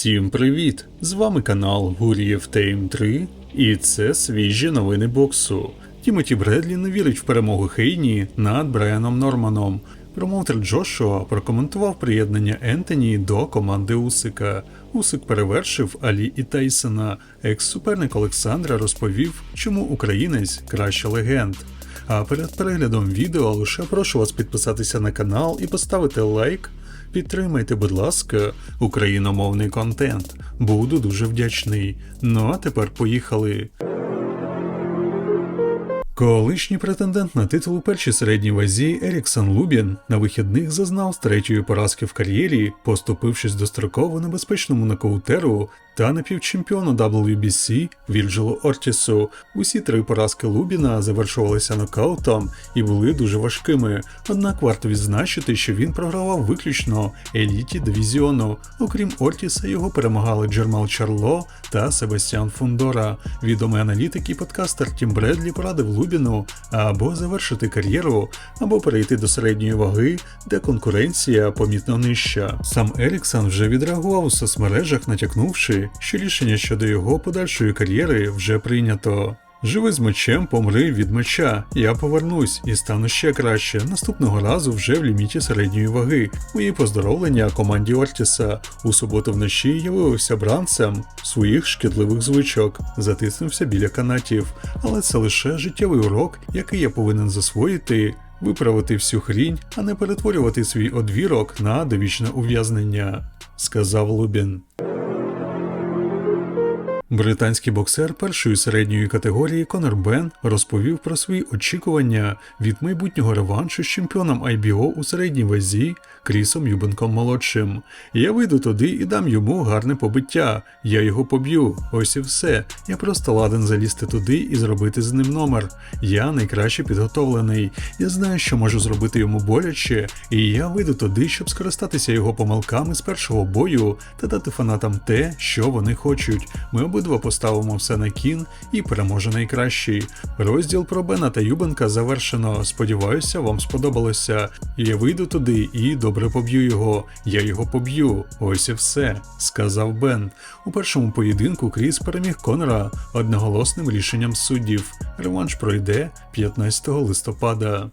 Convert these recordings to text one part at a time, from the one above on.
Всім привіт! З вами канал Гур'єв Тейм 3 і це свіжі новини боксу. Тімоті Бредлі не вірить в перемогу Хейні над Брайаном Норманом. Промоутер Джошуа прокоментував приєднання Ентоні до команди Усика. Усик перевершив Алі і Тайсона. Екс-суперник Олександра розповів, чому українець краще легенд. А перед переглядом відео лише прошу вас підписатися на канал і поставити лайк. Підтримайте, будь ласка, україномовний контент. Буду дуже вдячний. Ну а тепер поїхали. Колишній претендент на титул у першій середній вазі Еріксон Лубін на вихідних зазнав з третьої поразки в кар'єрі, поступившись достроково небезпечному нокаутеру та напівчемпіону WBC Вільджелу Ортісу. Усі три поразки Лубіна завершувалися нокаутом і були дуже важкими. Однак варто відзначити, що він програвав виключно еліті дивізіону. Окрім Ортіса, його перемагали Джермал Чарло та Себастьян Фундора. Відомий аналітик і подкастер Тім Бредлі порадив Лубіну або завершити кар'єру, або перейти до середньої ваги, де конкуренція помітно нижча. Сам Еріксон вже відреагував у соцмережах, натякнувши, що рішення щодо його подальшої кар'єри вже прийнято. Живи з мечем, помри від меча. Я повернусь і стану ще краще. Наступного разу вже в ліміті середньої ваги. Мої поздоровлення команді Ортіса. У суботу вночі я виявився бранцем своїх шкідливих звичок, затиснувся біля канатів. Але це лише життєвий урок, який я повинен засвоїти. Виправити всю хрінь, а не перетворювати свій одвірок на довічне ув'язнення, сказав Лубін. Британський боксер першої середньої категорії Конор Бен розповів про свої очікування від майбутнього реваншу з чемпіоном IBO у середній вазі Крісом Юбенком молодшим. Я вийду туди і дам йому гарне побиття. Я його поб'ю. Ось і все. Я просто ладен залізти туди і зробити з ним номер. Я найкраще підготовлений. Я знаю, що можу зробити йому боляче, і я вийду туди, щоб скористатися його помилками з першого бою та дати фанатам те, що вони хочуть. Ми обидва поставимо все на кін і переможе найкращий. Розділ про Бена та Юбенка завершено. Сподіваюся, вам сподобалося. Я вийду туди і добре поб'ю його. Я його поб'ю. Ось і все, сказав Бен. У першому поєдинку Кріс переміг Конора одноголосним рішенням суддів. Реванш пройде 15 листопада.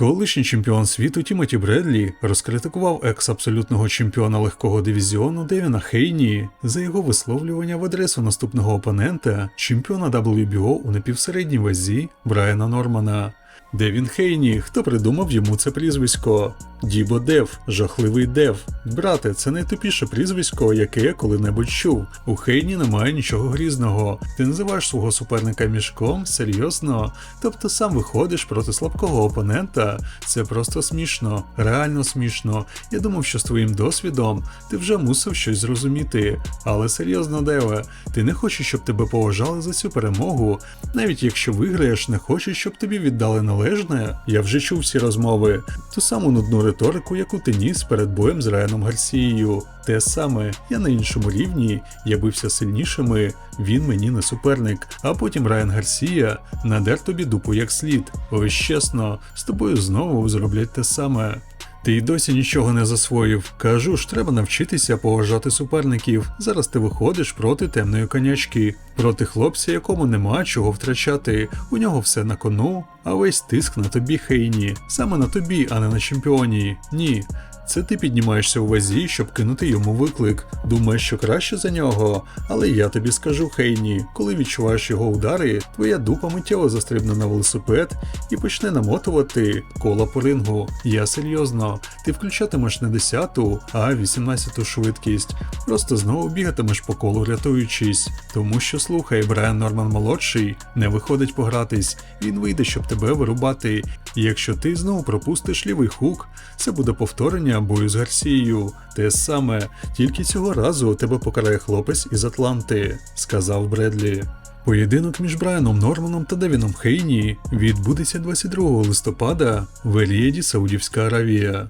Колишній чемпіон світу Тімоті Бредлі розкритикував екс-абсолютного чемпіона легкого дивізіону Девіна Хейні за його висловлювання в адресу наступного опонента, чемпіона WBO у напівсередній вазі Брайана Нормана. Девін Хейні, хто придумав йому це прізвисько? Дібо Дев, жахливий Дев. Брате, це найтупіше прізвисько, яке я коли-небудь чув. У Хейні немає нічого грізного. Ти називаєш свого суперника мішком? Серйозно? Тобто сам виходиш проти слабкого опонента? Це просто смішно, реально смішно. Я думав, що з твоїм досвідом ти вже мусив щось зрозуміти. Але серйозно, Деве, ти не хочеш, щоб тебе поважали за цю перемогу. Навіть якщо виграєш, не хочеш, щоб тобі віддали належне. Я вже чув всі розмови. Ту саму нудну риторику, яку ти ніс перед боєм з Райаном Гарсією. Те саме, я на іншому рівні, я бився сильнішими, він мені не суперник, а потім Райан Гарсія надер тобі дупу як слід. Ось чесно, з тобою знову зроблять те саме. Ти й досі нічого не засвоїв. Кажу ж, треба навчитися поважати суперників. Зараз ти виходиш проти темної конячки, проти хлопця, якому нема чого втрачати. У нього все на кону, а весь тиск на тобі хейні. Саме на тобі, а не на чемпіоні. Ні. Це ти піднімаєшся у вазі, щоб кинути йому виклик. Думаєш, що краще за нього. Але я тобі скажу, Хейні, коли відчуваєш його удари, твоя дупа миттєво застрибне на велосипед і почне намотувати кола по рингу. Я серйозно, ти включатимеш не 10, а 18 швидкість. Просто знову бігатимеш по колу, рятуючись. Тому що слухай, Брайан Норман молодший не виходить погратись, він вийде, щоб тебе вирубати. Якщо ти знову пропустиш лівий хук, це буде повторення бою з Гарсією. Те саме, тільки цього разу тебе покарає хлопець із Атланти, сказав Бредлі. Поєдинок між Брайаном Норманом та Девіном Хейні відбудеться 22 листопада в Елієді, Саудівська Аравія.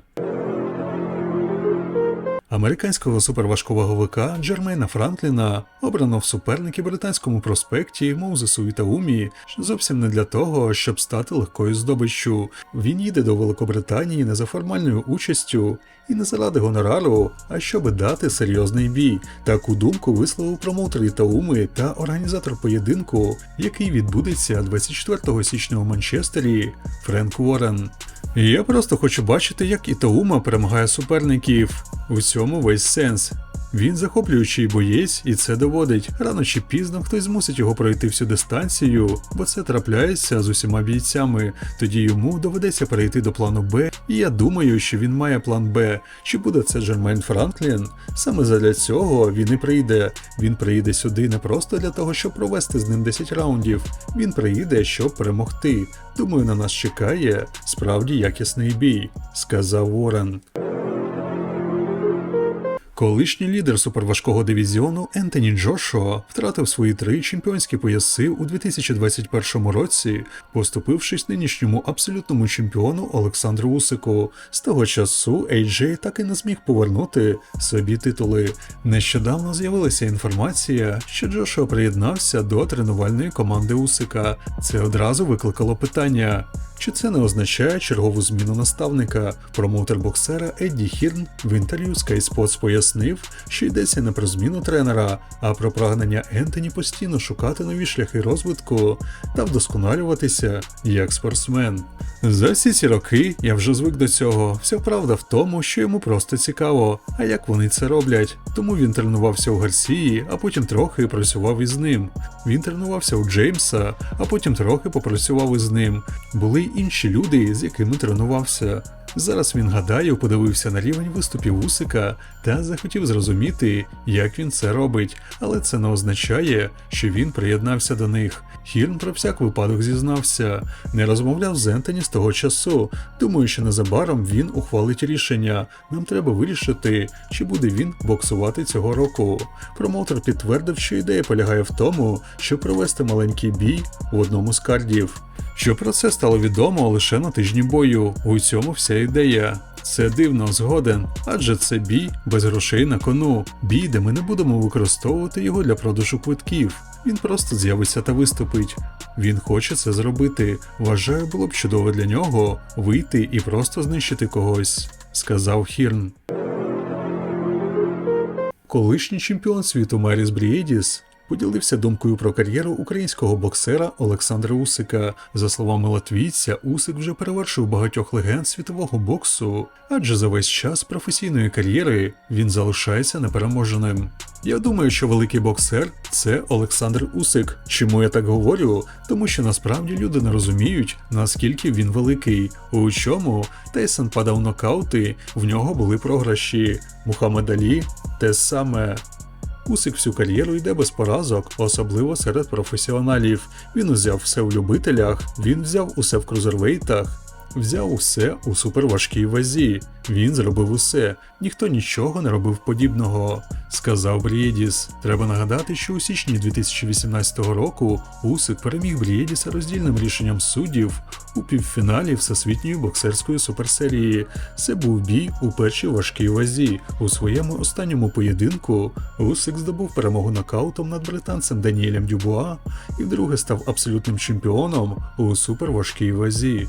Американського суперважковаговика Джермейна Франкліна обрано в суперники британському проспекті Моузесу Ітаумі зовсім не для того, щоб стати легкою здобиччю. Він їде до Великобританії не за формальною участю і не заради гонорару, а щоб дати серйозний бій. Таку думку висловив промоутер Ітауми та організатор поєдинку, який відбудеться 24 січня у Манчестері Френк Уоррен. Я просто хочу бачити, як Ітаума перемагає суперників. У цьому весь сенс. Він захоплюючий боєць, і це доводить. Рано чи пізно хтось змусить його пройти всю дистанцію, бо це трапляється з усіма бійцями. Тоді йому доведеться перейти до плану Б, і я думаю, що він має план Б. Чи буде це Джермейн Франклін? Саме задля цього він і прийде. Він приїде сюди не просто для того, щоб провести з ним 10 раундів. Він приїде, щоб перемогти. Думаю, на нас чекає справді якісний бій, сказав Ворен. Колишній лідер суперважкого дивізіону Ентоні Джошуа втратив свої три чемпіонські пояси у 2021 році, поступившись нинішньому абсолютному чемпіону Олександру Усику. З того часу AJ так і не зміг повернути собі титули. Нещодавно з'явилася інформація, що Джошуа приєднався до тренувальної команди Усика. Це одразу викликало питання. Чи це не означає чергову зміну наставника? Промоутер боксера Едді Хірн в інтерв'ю Sky Sports пояснив, що йдеться не про зміну тренера, а про прагнення Ентоні постійно шукати нові шляхи розвитку та вдосконалюватися як спортсмен. За всі ці роки я вже звик до цього. Вся правда в тому, що йому просто цікаво, а як вони це роблять. Тому він тренувався у Гарсії, а потім трохи працював із ним. Він тренувався у Джеймса, а потім трохи попрацював із ним. Були й інші люди, з якими тренувався. Зараз він гадаю, подивився на рівень виступів Усика та захотів зрозуміти, як він це робить, але це не означає, що він приєднався до них. Хірн про всяк випадок зізнався, не розмовляв з Ентоні з того часу. Думаю, що незабаром він ухвалить рішення. Нам треба вирішити, чи буде він боксувати цього року. Промоутер підтвердив, що ідея полягає в тому, щоб провести маленький бій в одному з кардів. Що про це стало відомо лише на тижні бою. У цьому вся ідея. Це дивно згоден, адже це бій без грошей на кону. Бій, де ми не будемо використовувати його для продажу квитків. Він просто з'явиться та виступить. Він хоче це зробити. Вважаю, було б чудово для нього вийти і просто знищити когось, сказав Хірн. Колишній чемпіон світу Меріс Брієдіс поділився думкою про кар'єру українського боксера Олександра Усика. За словами латвійця, Усик вже перевершив багатьох легенд світового боксу, адже за весь час професійної кар'єри він залишається непереможеним. Я думаю, що великий боксер це Олександр Усик. Чому я так говорю? Тому що насправді люди не розуміють, наскільки він великий. У чому Тейсон падав нокаути, в нього були програші. Мухаммед Алі те саме. Усик всю кар'єру йде без поразок, особливо серед професіоналів. Він узяв все в любителях, він взяв усе в крузервейтах, взяв усе у суперважкій вазі. Він зробив усе, ніхто нічого не робив подібного, сказав Брієдіс. Треба нагадати, що у січні 2018 року Усик переміг Брієдіса роздільним рішенням суддів у півфіналі Всесвітньої боксерської суперсерії. Це був бій у першій важкій вазі. У своєму останньому поєдинку Усик здобув перемогу нокаутом над британцем Даніелем Дюбуа і вдруге став абсолютним чемпіоном у суперважкій вазі.